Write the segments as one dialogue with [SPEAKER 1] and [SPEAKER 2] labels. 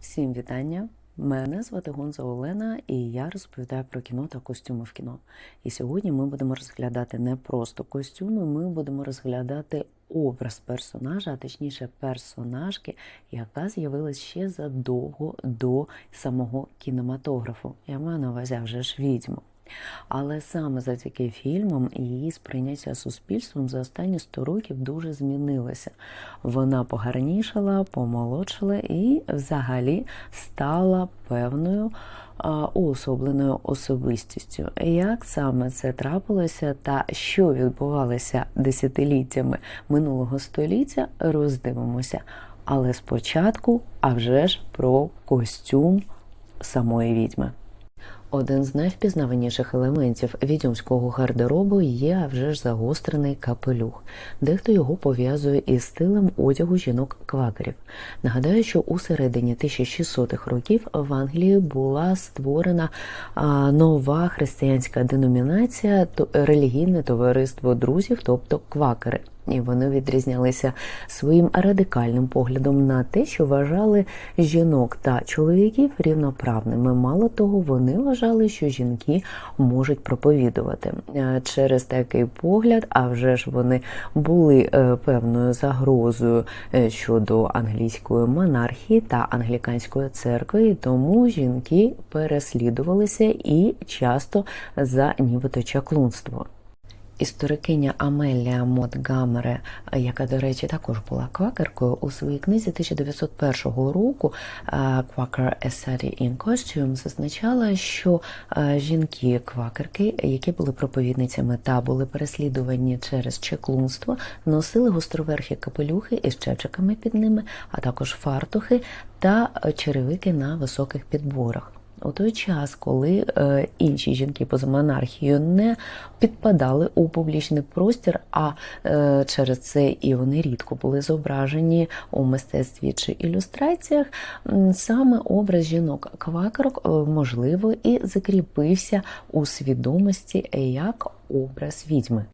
[SPEAKER 1] Всім вітання! Мене звати Гонза Олена, і я розповідаю про кіно та костюми в кіно. І сьогодні ми будемо розглядати не просто костюми, ми будемо розглядати образ персонажа, а точніше персонажки, яка з'явилась ще задовго до самого кінематографу. Я маю на увазі вже ж відьму. Але саме завдяки фільмам її сприйняття суспільством за останні 100 років дуже змінилося. Вона погарнішала, помолодшала і взагалі стала певною уособленою особистістю. Як саме це трапилося та що відбувалося десятиліттями минулого століття, роздивимося. Але спочатку, а вже ж про костюм самої відьми. Один з найвпізнаваніших елементів відьомського гардеробу є вже ж загострений капелюх. Дехто його пов'язує із стилем одягу жінок-квакерів. Нагадаю, що у середині 1600-х років в Англії була створена нова християнська деномінація то- релігійне товариство друзів, тобто квакери. І вони відрізнялися своїм радикальним поглядом на те, що вважали жінок та чоловіків рівноправними. Мало того, вони вважали, що жінки можуть проповідувати Е, через такий погляд. А вже ж вони були е, певною загрозою е, щодо англійської монархії та англіканської церкви, і тому жінки переслідувалися і часто за нібито чаклунство. Історикиня Амелія Монтгамере, яка, до речі, також була квакеркою, у своїй книзі 1901 року е, Quaker Study in Costume зазначала, що е, жінки-квакерки, які були проповідницями та були переслідувані через чеклунство, носили гостроверхі капелюхи із чепчиками під ними, а також фартухи та черевики на високих підборах. У той час, коли е, інші жінки поза монархією не підпадали у публічний простір, а е, через це і вони рідко були зображені у мистецтві чи ілюстраціях, саме образ жінок-квакерок е, можливо і закріпився у свідомості як образ відьми.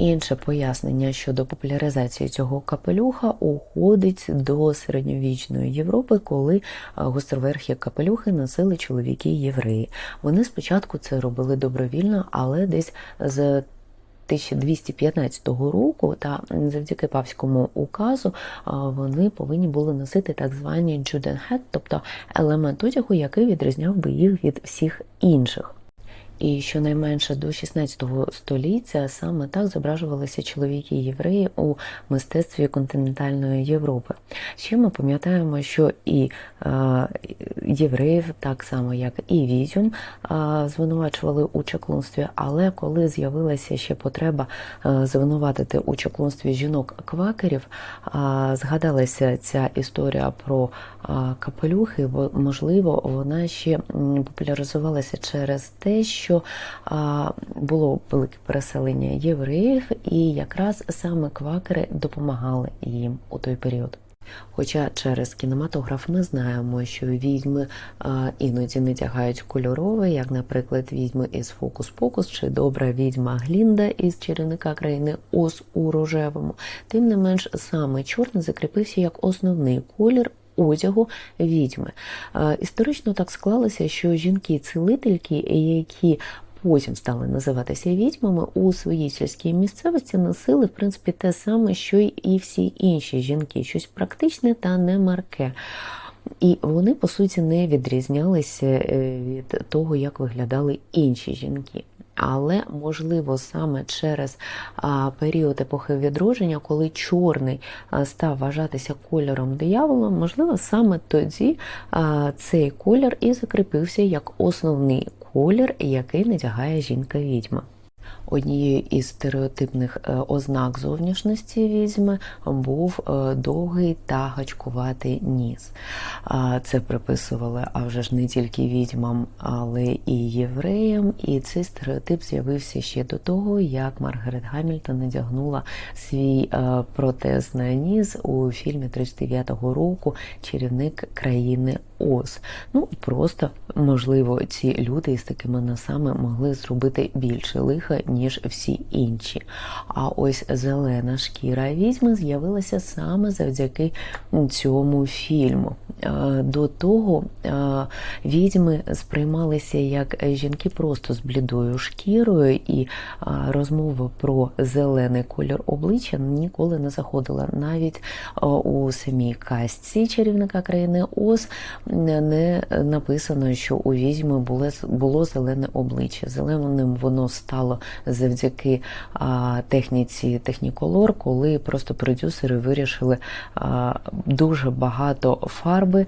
[SPEAKER 1] Інше пояснення щодо популяризації цього капелюха уходить до середньовічної Європи, коли е, гостроверхі капелюхи носили чоловіки євреї. Вони спочатку це робили добровільно, але десь з 1215 року та завдяки папському указу вони повинні були носити так звані джуденхет, тобто елемент одягу, який відрізняв би їх від всіх інших. І щонайменше до 16 століття саме так зображувалися чоловіки євреї у мистецтві континентальної Європи. Ще ми пам'ятаємо, що і е, євреїв, так само як і відьом, е, звинувачували у чаклунстві, але коли з'явилася ще потреба е, звинуватити у чаклунстві жінок-квакерів, згадалася ця історія про капелюхи, бо можливо вона ще популяризувалася через те, що було велике переселення євреїв, і якраз саме квакери допомагали їм у той період. Хоча через кінематограф ми знаємо, що відьми іноді не тягають кольорове, як, наприклад, відьми із Фокус-Покус чи добра відьма Глінда із чарівника країни Оз у рожевому. Тим не менш, саме чорний закріпився як основний колір одягу відьми. Е, Історично так склалося, що жінки-цілительки, які потім стали називатися відьмами, у своїй сільській місцевості носили, в принципі, те саме, що і всі інші жінки, щось практичне та не марке. І вони, по суті, не відрізнялися е, від того, як виглядали інші жінки. Але можливо саме через період епохи відродження, коли чорний став вважатися кольором диявола, можливо, саме тоді цей колір і закріпився як основний колір, який надягає жінка-відьма. Однією із стереотипних е, ознак зовнішності відьми був е, довгий та гачкуватий ніс. Це приписували а вже ж не тільки відьмам, але і євреям. І цей стереотип з'явився ще до того, як Маргарет Гамільтон надягнула свій е, протез на ніс у фільмі 39-го року Чарівник країни Оз. Ну просто можливо, ці люди із такими носами могли зробити більше лиха, ніж ніж всі інші. А ось зелена шкіра відьми з'явилася саме завдяки цьому фільму. Е, До того е, відьми сприймалися як жінки просто з блідою шкірою, і е, розмова про зелений колір обличчя ніколи не заходила. Навіть у самій казці чарівника країни Оз не написано, що у відьми було зелене обличчя. Зеленим воно стало завдяки техніці Техніколор, коли просто продюсери вирішили дуже багато фарби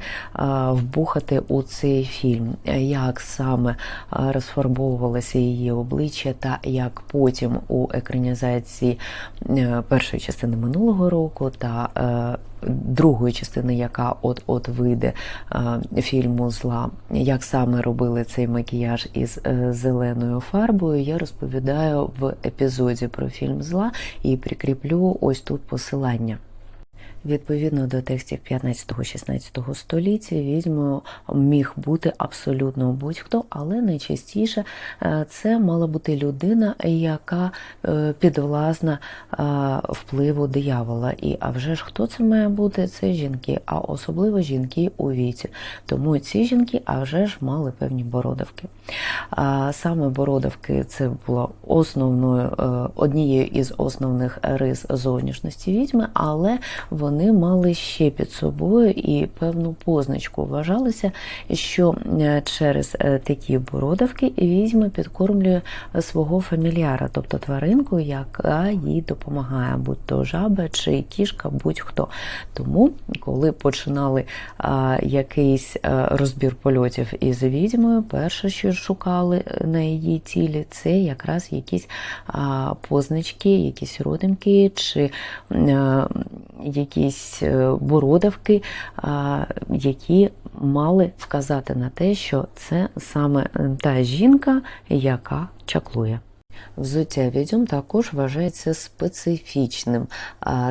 [SPEAKER 1] вбухати у цей фільм. Як саме розфарбовувалося її обличчя, та як потім у екранізації е, першої частини минулого року та е, другої частини, яка от-от вийде е, фільму Зла, як саме робили цей макіяж із е, зеленою фарбою, я розповідаю в епізоді про фільм Зла і прикріплю ось тут посилання. Відповідно до текстів 15-16 століття відьмою міг бути абсолютно будь-хто, але найчастіше е, це мала бути людина, яка е, підвласна е, впливу диявола. І а вже ж хто це має бути? Це жінки, а особливо жінки у віці. Тому ці жінки, а вже ж мали певні бородавки. Саме бородавки це було основною однією із основних рис зовнішності відьми, але вони вони мали ще під собою і певну позначку. Вважалося, що через такі бородавки відьма підкормлює свого фамільяра, тобто тваринку, яка їй допомагає, будь то жаба чи кішка, будь-хто. Тому, коли починали а, якийсь розбір польотів із відьмою, перше, що шукали на її тілі, це якраз якісь а, позначки, якісь родинки чи а, якісь е, бородавки, які мали вказати на те, що це саме та жінка, яка чаклує. Взуття відьом також вважається специфічним.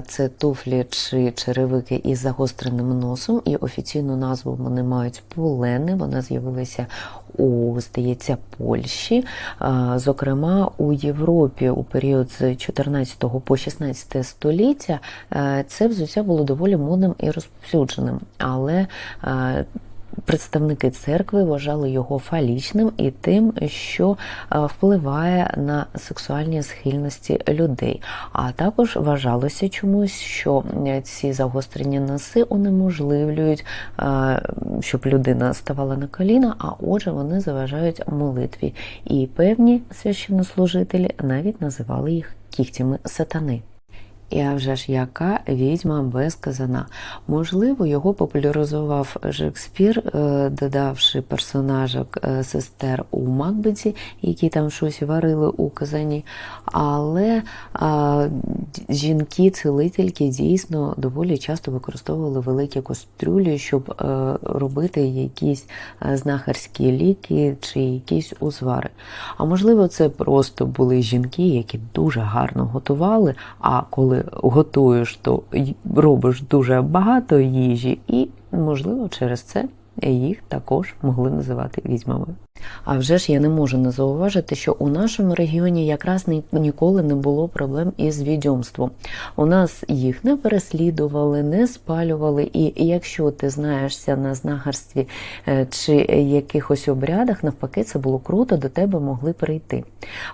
[SPEAKER 1] Це туфлі чи черевики із загостреним носом, і офіційну назву вони мають полени. Вона з'явилася у, здається, Польщі. Зокрема, у Європі у період з 14 по 16 століття це взуття було доволі модним і розповсюдженим. Але Представники церкви вважали його фалічним і тим, що впливає на сексуальні схильності людей. А також вважалося чомусь, що ці загострені носи унеможливлюють, щоб людина ставала на коліна, а отже, вони заважають молитві. І певні священнослужителі навіть називали їх кігтями сатани. І а вже ж яка відьма безказана. Можливо, його популяризував Шекспір, е, додавши персонажок е, сестер у Макбеті, які там щось варили у казані. Але а, жінки-целительки дійсно доволі часто використовували великі кастрюлі, щоб е, робити якісь знахарські ліки чи якісь узвари. А можливо, це просто були жінки, які дуже гарно готували. А коли готуєш, то робиш дуже багато їжі, і, можливо, через це їх також могли називати відьмами. А вже ж я не можу не зауважити, що у нашому регіоні якраз ніколи не було проблем із відьомством. У нас їх не переслідували, не спалювали. І якщо ти знаєшся на знахарстві е, чи якихось обрядах, навпаки, це було круто, до тебе могли прийти.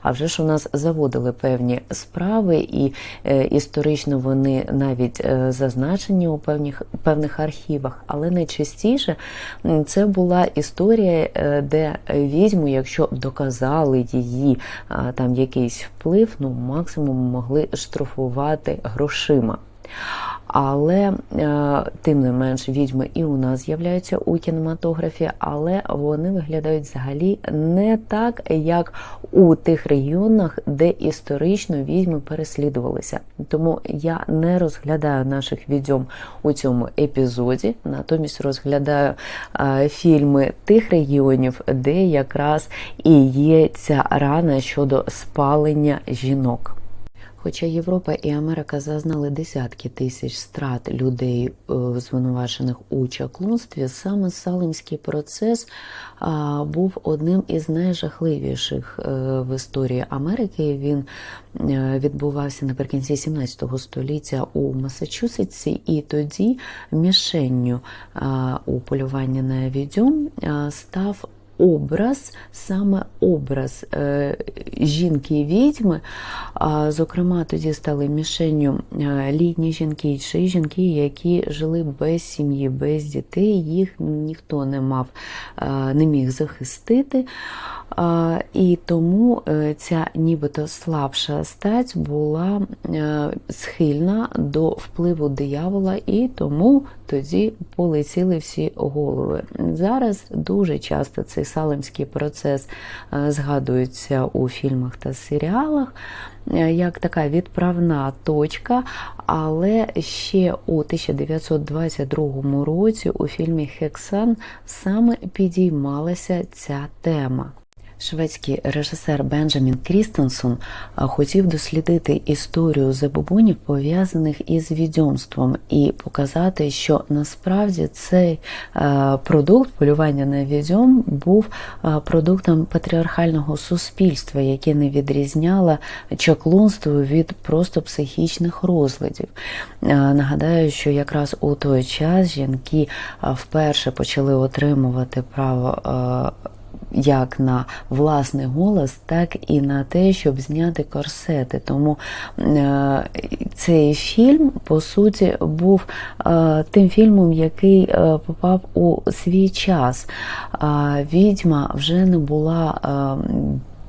[SPEAKER 1] А вже ж у нас заводили певні справи, і е, історично вони навіть е, зазначені у певних, певних архівах, але найчастіше це була історія, де відьму, якщо доказали її там якийсь вплив, ну максимум могли штрафувати грошима. Але е, тим не менш відьми і у нас з'являються у кінематографі, але вони виглядають взагалі не так, як у тих регіонах, де історично відьми переслідувалися. Тому я не розглядаю наших відьом у цьому епізоді, натомість розглядаю е, фільми тих регіонів, де якраз і є ця рана щодо спалення жінок. Хоча Європа і Америка зазнали десятки тисяч страт людей, е, звинувачених у чаклунстві, саме Салемський процес був одним із найжахливіших е, в історії Америки. Він е, відбувався наприкінці 17 століття у Масачусетсі, і тоді мішенню у полюванні на відьом став образ, саме образ е, жінки відьми. Зокрема, тоді стали мішенню е, літні жінки чи жінки, які жили без сім'ї, без дітей. Їх ніхто не мав, е, не міг захистити. І тому ця нібито слабша стать була схильна до впливу диявола, і тому тоді полетіли всі голови. Зараз дуже часто цей салемський процес е, згадується у фільмах та серіалах. е, Як така відправна точка, але ще у 1922 році у фільмі Хексан саме підіймалася ця тема. Шведський режисер Бенджамін Крістенсон хотів дослідити історію забобонів, пов'язаних із відьомством, і показати, що насправді цей е, продукт полювання на відьом був е, продуктом патріархального суспільства, яке не відрізняло чаклунство від просто психічних розладів. Е, Нагадаю, що якраз у той час жінки вперше почали отримувати право. Як на власний голос, так і на те, щоб зняти корсети. Тому е, цей фільм, по суті, був е, тим фільмом, який е, попав у свій час. Відьма вже не була.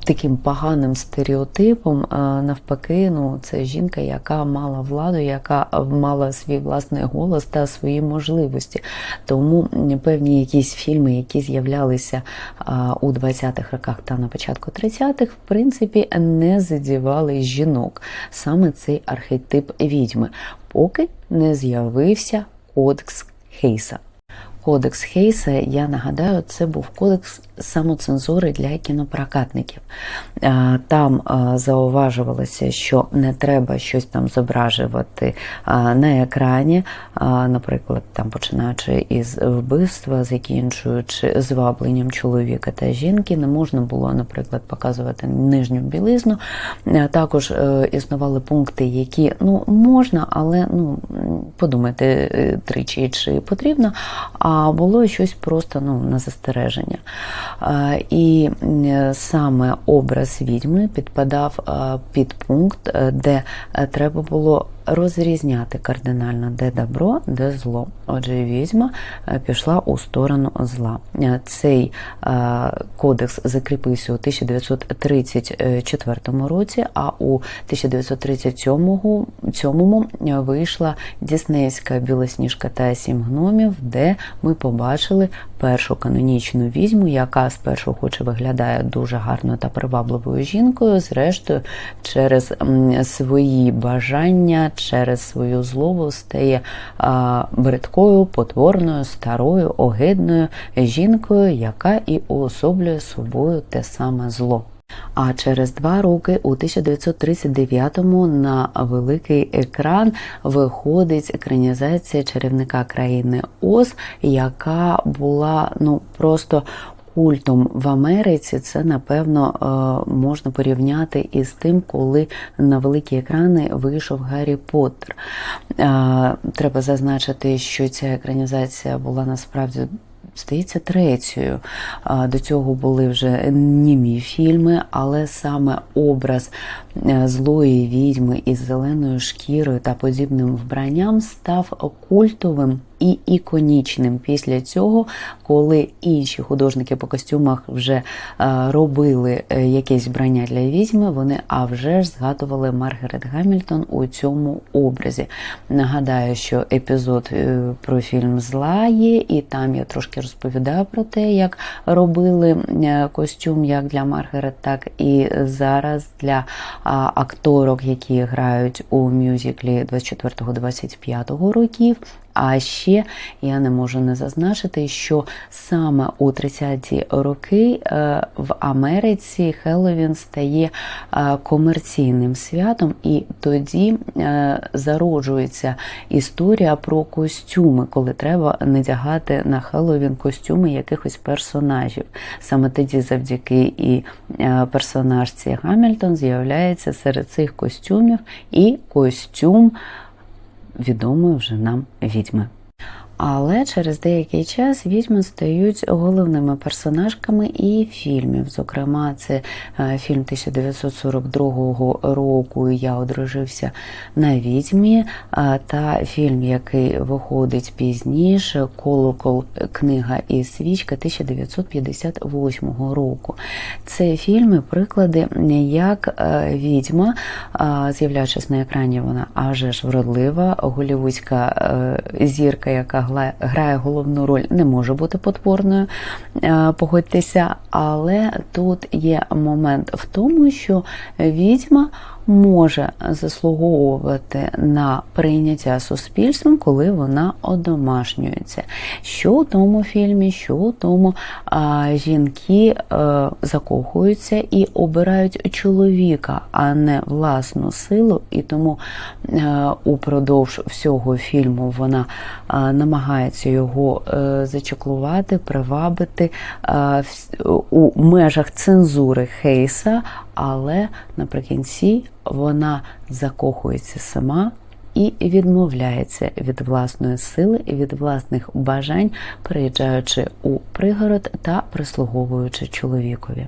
[SPEAKER 1] Таким поганим стереотипом, навпаки, ну це жінка, яка мала владу, яка мала свій власний голос та свої можливості. Тому певні якісь фільми, які з'являлися у 20-х роках та на початку 30-х, в принципі, не задівали жінок. Саме цей архетип відьми, поки не з'явився кодекс Хейса. Кодекс Хейса, я нагадаю, це був кодекс самоцензури для кінопрокатників. Е, Там е, зауважувалося, що не треба щось там зображувати е, на екрані, наприклад, там починаючи із вбивства, закінчуючи звабленням чоловіка та жінки, не можна було, наприклад, показувати нижню білизну. Також існували пункти, які ну можна, але ну подумайте тричі, чи потрібно. А було щось просто ну на застереження. І саме образ відьми підпадав під пункт, е, де е, треба було розрізняти кардинально, де добро, де зло. Отже, відьма е, пішла у сторону зла. Е, Цей е, кодекс закріпився у 1934 році, а у 1937 вийшла Діснеївська білосніжка та сім гномів, де ми побачили першу канонічну відьму, яка спершу хоч і виглядає дуже гарною та привабливою жінкою, зрештою, через свої бажання, через свою злобу стає бридкою, потворною, старою, огидною жінкою, яка і уособлює собою те саме зло. А через два роки, у 1939-му, на великий екран виходить екранізація чарівника країни Оз, яка була ну просто культом в Америці. Це напевно е, можна порівняти із тим, коли на великі екрани вийшов Гаррі Поттер. Е, Треба зазначити, що ця екранізація була насправді здається, третьою. До цього були вже німі фільми, але саме образ е, злої відьми із зеленою шкірою та подібним вбранням став культовим і іконічним після цього, коли інші художники по костюмах вже е, робили е, якесь вбрання для відьми, вони а вже ж згадували Маргарет Гамільтон у цьому образі. Нагадаю, що епізод е, про фільм Зла є, і там я трошки розповідаю про те, як робили е, костюм як для Маргарет, так і зараз для акторок, які грають у мюзиклі 24-25 років. А ще я не можу не зазначити, що саме у 30-ті роки е, в Америці Хеллоуін стає е, комерційним святом, і тоді е, зароджується історія про костюми, коли треба надягати на Хеллоуін костюми якихось персонажів. Саме тоді, завдяки і персонажці Гамільтон, з'являється серед цих костюмів і костюм відомої вже нам відьми. Але через деякий час відьми стають головними персонажками і фільмів. Зокрема, це е, фільм 1942 року Я одружився на відьмі, та фільм, який виходить пізніше, Колокол, книга і свічка 1958 року. Це фільми, приклади, як е, відьма, з'являючись на екрані, вона аж ж вродлива, голівудська е, зірка, яка грає головну роль, не може бути потворною, е, погодьтеся, але тут є момент в тому, що відьма може заслуговувати на прийняття суспільством, коли вона одомашнюється. Що у тому фільмі, що у тому а, жінки а, е, закохуються і обирають чоловіка, а не власну силу, і тому а, е, упродовж всього фільму вона а, намагається його а, е, зачеклувати, привабити а, в, у межах цензури Хейса але наприкінці вона закохується сама і відмовляється від власної сили від власних бажань, приїжджаючи у пригород та прислуговуючи чоловікові.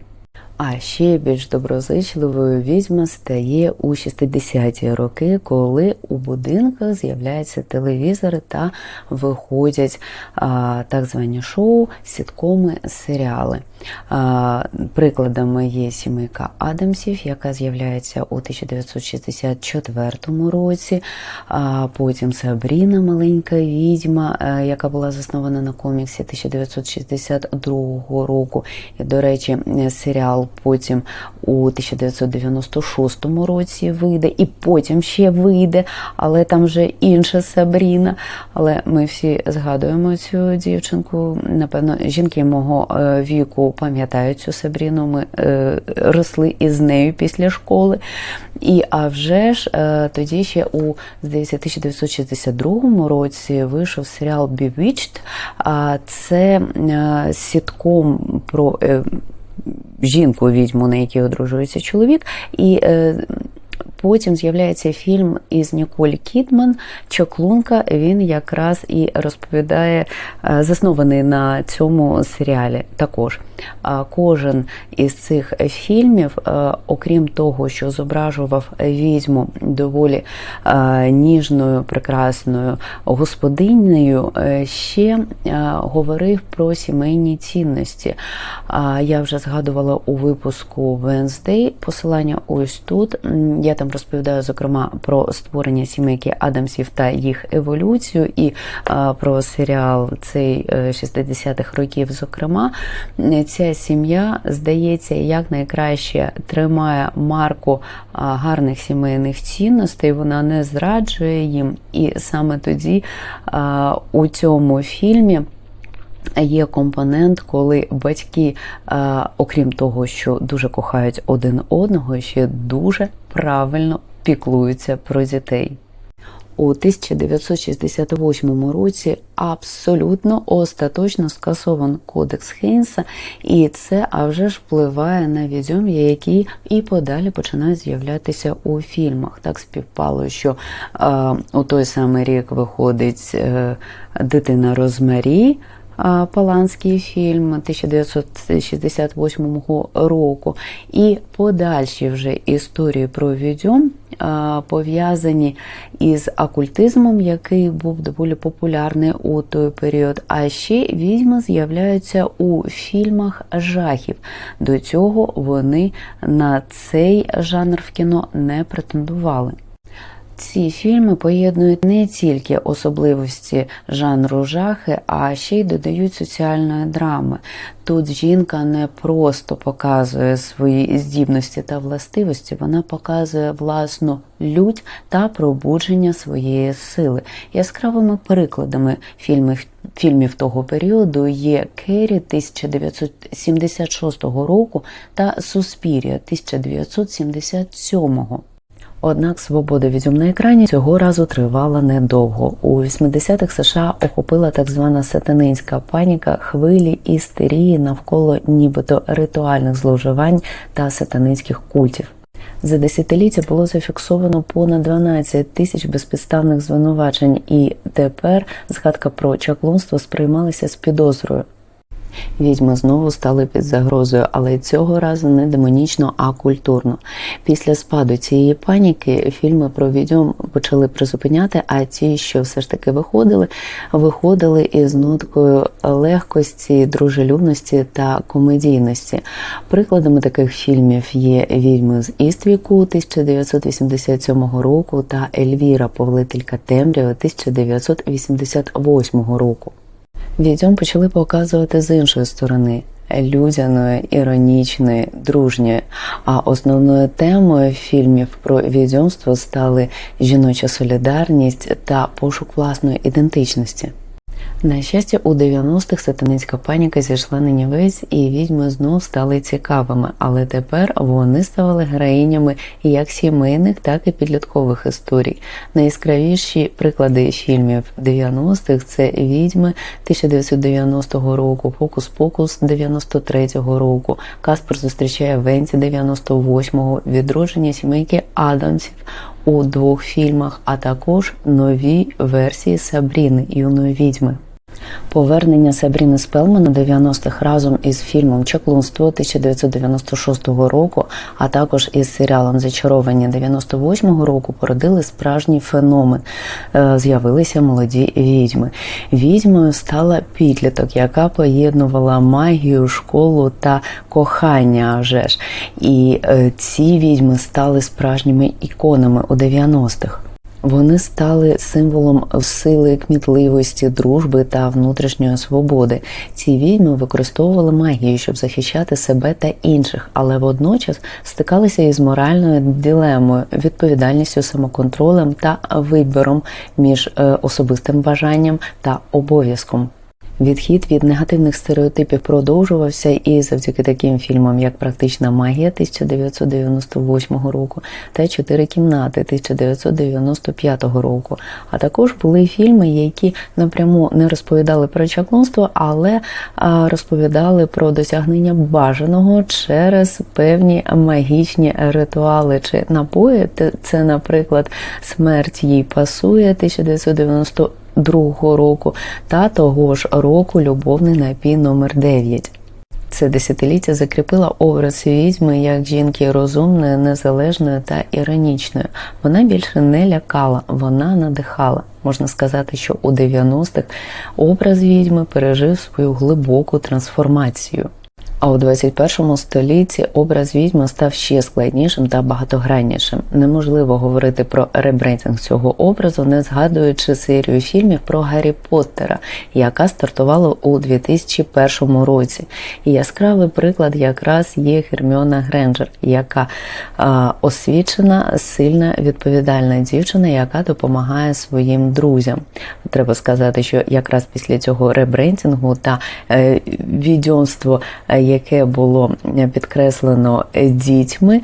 [SPEAKER 1] А ще більш доброзичливою відьма стає у 60-ті роки, коли у будинках з'являються телевізори та виходять а, так звані шоу, сіткоми, серіали. Прикладами є сімейка Адамсів, яка з'являється у 1964 році. А, Потім Сабріна, маленька відьма, е, яка була заснована на коміксі 1962 року. І, до речі, серіал потім у 1996 році вийде, і потім ще вийде, але там вже інша Сабріна. Але ми всі згадуємо цю дівчинку. Напевно, жінки мого е, віку пам'ятають цю Сабріну, ми е, росли із нею після школи. І а вже ж е, тоді ще у здається, 1962 році вийшов серіал Bewitched, а це сітком про жінку відьму, на якій одружується чоловік. і е, Потім з'являється фільм із Ніколь Кідман Чоклунка. Він якраз і розповідає, е, заснований на цьому серіалі. Також кожен із цих фільмів, е, окрім того, що зображував відьму доволі е, ніжною, прекрасною господинею, ще говорив про сімейні цінності. Я вже згадувала у випуску Wednesday, посилання ось тут. Я там розповідаю зокрема про створення сімейки Адамсів та їх еволюцію, і про серіал цей 60-х е, років. Зокрема, ця сім'я здається як найкраще тримає марку гарних сімейних цінностей. Вона не зраджує їм, і саме тоді у цьому фільмі. Є компонент, коли батьки, окрім того, що дуже кохають один одного, ще дуже правильно піклуються про дітей. У 1968 році абсолютно остаточно скасован кодекс Хейнса, і це а вже ж впливає на відьом'я, які і подалі починають з'являтися у фільмах. Так співпало, що е, у той самий рік виходить е, дитина Розмарі. Паланський фільм 1968 року, і подальші вже історії про відьом пов'язані із окультизмом, який був доволі популярний у той період. А ще відьми з'являються у фільмах жахів. До цього вони на цей жанр в кіно не претендували. Ці фільми поєднують не тільки особливості жанру жахи, а ще й додають соціальної драми. Тут жінка не просто показує свої здібності та властивості, вона показує власну лють та пробудження своєї сили. Яскравими прикладами фільмів, фільмів того періоду є Керрі 1976 року та Суспірія 1977 Однак свобода відьом на екрані цього разу тривала недовго. У 80-х США охопила так звана сатанинська паніка хвилі істерії навколо нібито ритуальних зловживань та сатанинських культів. За десятиліття було зафіксовано понад 12 тисяч безпідставних звинувачень, і тепер згадка про чаклунство сприймалася з підозрою. Відьми знову стали під загрозою, але цього разу не демонічно, а культурно. Після спаду цієї паніки фільми про відьом почали призупиняти, а ті, що все ж таки виходили, виходили із ноткою легкості, дружелюбності та комедійності. Прикладами таких фільмів є Відьми з Іствіку 1987 року та Ельвіра, Повелителька Темряви 1988 року. Відьом почали показувати з іншої сторони людяної, іронічної, дружньої. А основною темою фільмів про відьомство стали жіноча солідарність та пошук власної ідентичності. На щастя, у 90-х сатанинська паніка зійшла на нівець, і відьми знов стали цікавими, але тепер вони ставали героїнями як сімейних, так і підліткових історій. Найяскравіші приклади фільмів 90-х – це відьми 1990 року, Фокус Покус 93-го року, Каспер зустрічає Венці 98-го, відродження сімейки Адамсів. У двох фільмах, а також нові версії Сабріни юної відьми. Повернення Сабріни Спелмана 90-х разом із фільмом Чаклунство 1996 року, а також із серіалом Зачаровані 98-го року породили справжній феномен. Е, З'явилися молоді відьми. Відьмою стала підліток, яка поєднувала магію, школу та кохання. Вже ж. І е, ці відьми стали справжніми іконами у 90-х. Вони стали символом сили, кмітливості, дружби та внутрішньої свободи. Ці відьми використовували магію, щоб захищати себе та інших, але водночас стикалися із моральною дилемою, відповідальністю, самоконтролем та вибором між е, особистим бажанням та обов'язком. Відхід від негативних стереотипів продовжувався і завдяки таким фільмам, як Практична магія 1998 року та Чотири кімнати 1995 року. А також були фільми, які напряму не розповідали про чаклунство, але розповідали про досягнення бажаного через певні магічні ритуали чи напої. Це, наприклад, смерть їй пасує 1990 другого року та того ж року Любовний напій номер 9 це десятиліття закріпила образ відьми як жінки розумної, незалежної та іронічної. Вона більше не лякала, вона надихала. Можна сказати, що у 90-х образ відьми пережив свою глибоку трансформацію. А у 21 столітті образ відьми став ще складнішим та багатограннішим. Неможливо говорити про ребрендинг цього образу, не згадуючи серію фільмів про Гаррі Поттера, яка стартувала у 2001 році. І яскравий приклад якраз є Герміона Гренджер, яка а, освічена, сильна, відповідальна дівчина, яка допомагає своїм друзям. Треба сказати, що якраз після цього ребрендингу та е, відьомство яке було підкреслено дітьми,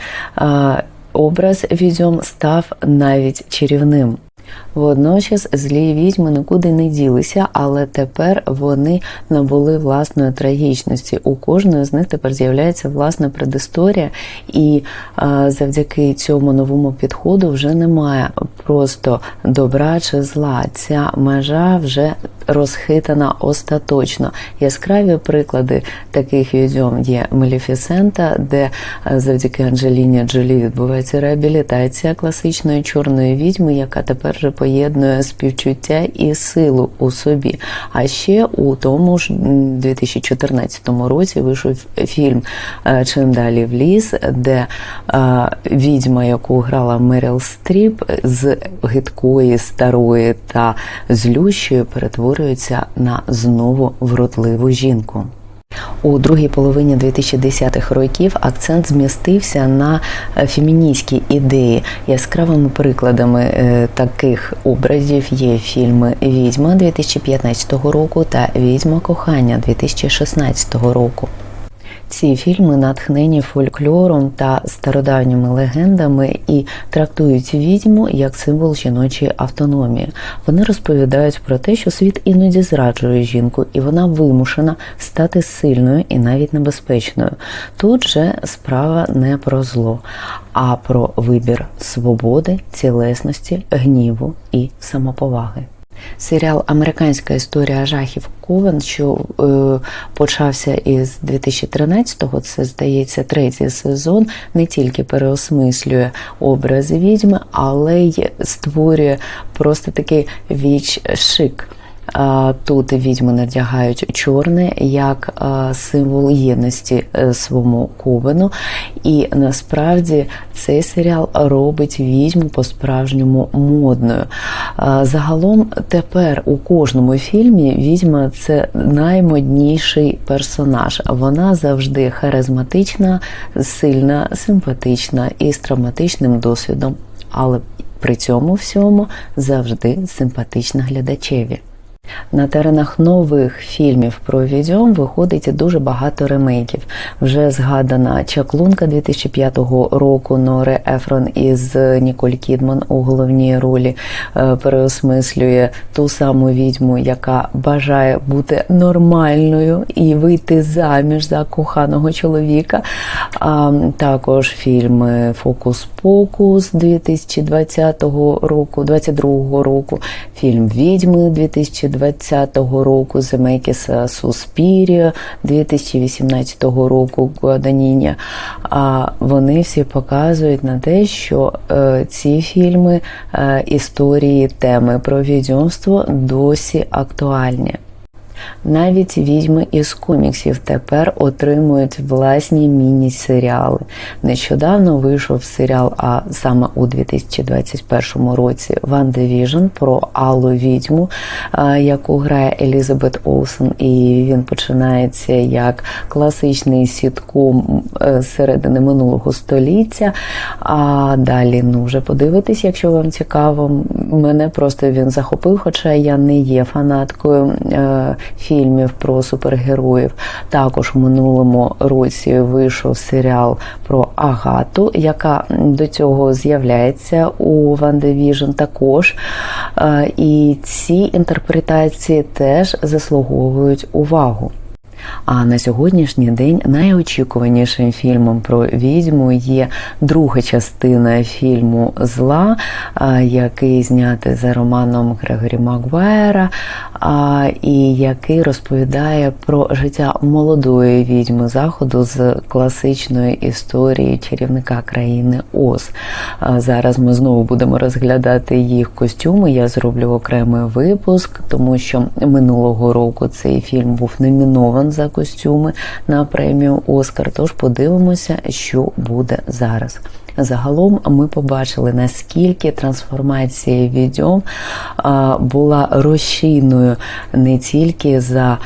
[SPEAKER 1] образ відьом став навіть чарівним. Водночас злі відьми нікуди не ділися, але тепер вони набули власної трагічності. У кожної з них тепер з'являється власна предісторія, і а, завдяки цьому новому підходу вже немає просто добра чи зла. Ця межа вже розхитана остаточно. Яскраві приклади таких відьом є Меліфісента, де завдяки Анджеліні Джолі відбувається реабілітація класичної чорної відьми, яка тепер же поєднує співчуття і силу у собі. А ще у тому ж м, 2014 році вийшов фільм е, Чим далі в ліс, де е, відьма, яку грала Меріл Стріп, з гидкої, старої та злющої перетворюється на знову вродливу жінку. У другій половині 2010-х років акцент змістився на е, феміністські ідеї. Яскравими прикладами е, таких образів є фільми Відьма 2015 року та Відьма кохання 2016 року. Ці фільми натхнені фольклором та стародавніми легендами і трактують відьму як символ жіночої автономії. Вони розповідають про те, що світ іноді зраджує жінку, і вона вимушена стати сильною і навіть небезпечною. Тут же справа не про зло, а про вибір свободи, цілесності, гніву і самоповаги. Серіал Американська історія жахів Ковен, що е, почався із 2013-го, це здається третій сезон, не тільки переосмислює образ відьми, але й створює просто такий віч шик. Тут відьми надягають чорне як символ єдності е, своєму ковену, і насправді цей серіал робить відьму по-справжньому модною. Загалом тепер у кожному фільмі відьма це наймодніший персонаж. Вона завжди харизматична, сильна, симпатична і з травматичним досвідом, але при цьому всьому завжди симпатична глядачеві. На теренах нових фільмів про відьом виходить дуже багато ремейків. Вже згадана Чаклунка 2005 року Норе Ефрон із Ніколь Кідман у головній ролі е, переосмислює ту саму відьму, яка бажає бути нормальною і вийти заміж за коханого чоловіка. А також фільми Фокус Покус 2020 року, 22 року, фільм Відьми 2020 2020 року Земекіса Суспірія 2018 року Гуаданіня. А вони всі показують на те, що е, ці фільми е, історії теми про відьомство досі актуальні. Навіть відьми із коміксів тепер отримують власні міні-серіали. Нещодавно вийшов серіал, а саме у 2021 році Ван Division про Аллу відьму, яку грає Елізабет Олсен, і він починається як класичний сітком е, середини минулого століття. А далі ну вже подивитись, якщо вам цікаво. Мене просто він захопив, хоча я не є фанаткою е, фільмів про супергероїв. Також в минулому році вийшов серіал про Агату, яка до цього з'являється у Вандевіжн також. Е, і ці інтерпретації теж заслуговують увагу. А на сьогоднішній день найочікуванішим фільмом про відьму є друга частина фільму Зла, який знятий за романом Грегорі Маквайера, і який розповідає про життя молодої відьми заходу з класичної історії чарівника країни Оз. Зараз ми знову будемо розглядати їх костюми. Я зроблю окремий випуск, тому що минулого року цей фільм був номінован за костюми на премію Оскар. Тож подивимося, що буде зараз. Загалом ми побачили, наскільки трансформація відьом була розчинною не тільки за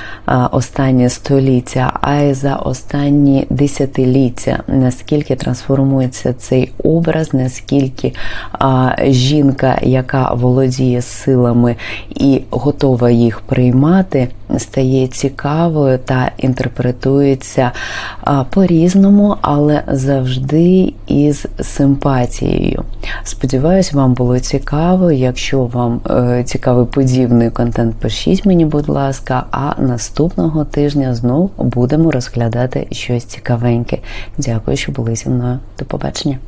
[SPEAKER 1] останні століття, а й за останні десятиліття. Наскільки трансформується цей образ, наскільки жінка, яка володіє силами і готова їх приймати, стає цікавою та інтерпретується по-різному, але завжди із симпатією. Сподіваюсь, вам було цікаво. Якщо вам е, цікавий подібний контент, пишіть мені, будь ласка, а наступного тижня знов будемо розглядати щось цікавеньке. Дякую, що були зі мною. До побачення.